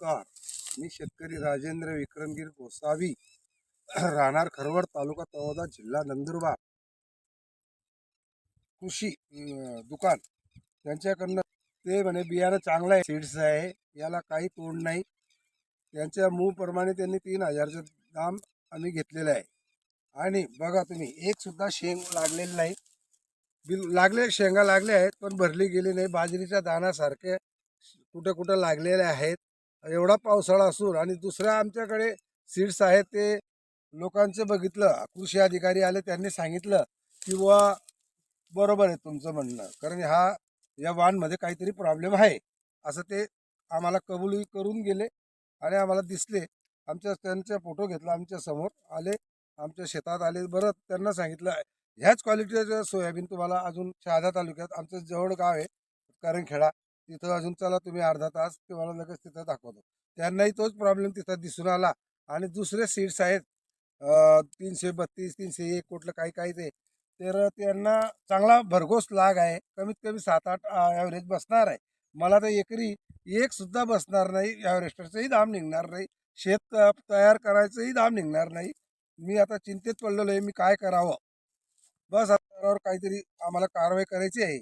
नमस्कार. मी शेतकरी राजेंद्र विक्रमगीर गोसावी राहणार खरवड तालुका तळोदा जिल्हा नंदुरबार. कृषी दुकान. त्यांच्याकडनं ते म्हणे बियाणं चांगलं आहे सीड्स आहे. याला काही तोड नाही. त्यांच्या मूळप्रमाणे त्यांनी तीन हजारचं दाम आम्ही घेतलेलं आहे. आणि बघा तुम्ही एक सुद्धा शेंग लागलेलं नाही. बिल लागले शेंगा लागले आहेत पण भरली गेली नाही. बाजरीच्या दाण्यासारखे कुठं कुठं लागलेले आहेत. एवढा पावसाळा असून आणि दुसऱ्या आमच्याकडे सीड्स आहेत ते लोकांचं बघितलं कृषी अधिकारी आले त्यांनी सांगितलं की बुवा बरोबर आहे तुमचं म्हणणं कारण हा या वाणमध्ये काहीतरी प्रॉब्लेम आहे. असं ते आम्हाला कबुली करून गेले आणि आम्हाला दिसले. आमच्या त्यांचा फोटो घेतला आमच्यासमोर आले आमच्या शेतात आले. बरं त्यांना सांगितलं ह्याच क्वालिटीचं सोयाबीन तुम्हाला अजून शहादा तालुक्यात आमचं जवळ गाव आहे करणखेडा तिथं अजून चला तुम्ही अर्धा तास तुम्हाला लगेच तिथं दाखवतो. त्यांनाही तोच प्रॉब्लेम तिथं दिसून आला. आणि दुसरे सीट्स आहेत. तीनशे बत्तीस तीनशे एक कुठलं काही काही ते. तर त्यांना चांगला भरघोस लाग आहे. कमीत कमी सात आठ ॲव्हरेज बसणार आहे. मला तर एकरी एक सुद्धा बसणार नाही. ॲव्हरेस्टरचंही दाम निघणार नाही. शेत तयार करायचंही दाम निघणार नाही. मी आता चिंतेत पडलेलो आहे. मी काय करावं? बस आता काहीतरी आम्हाला कारवाई करायची आहे.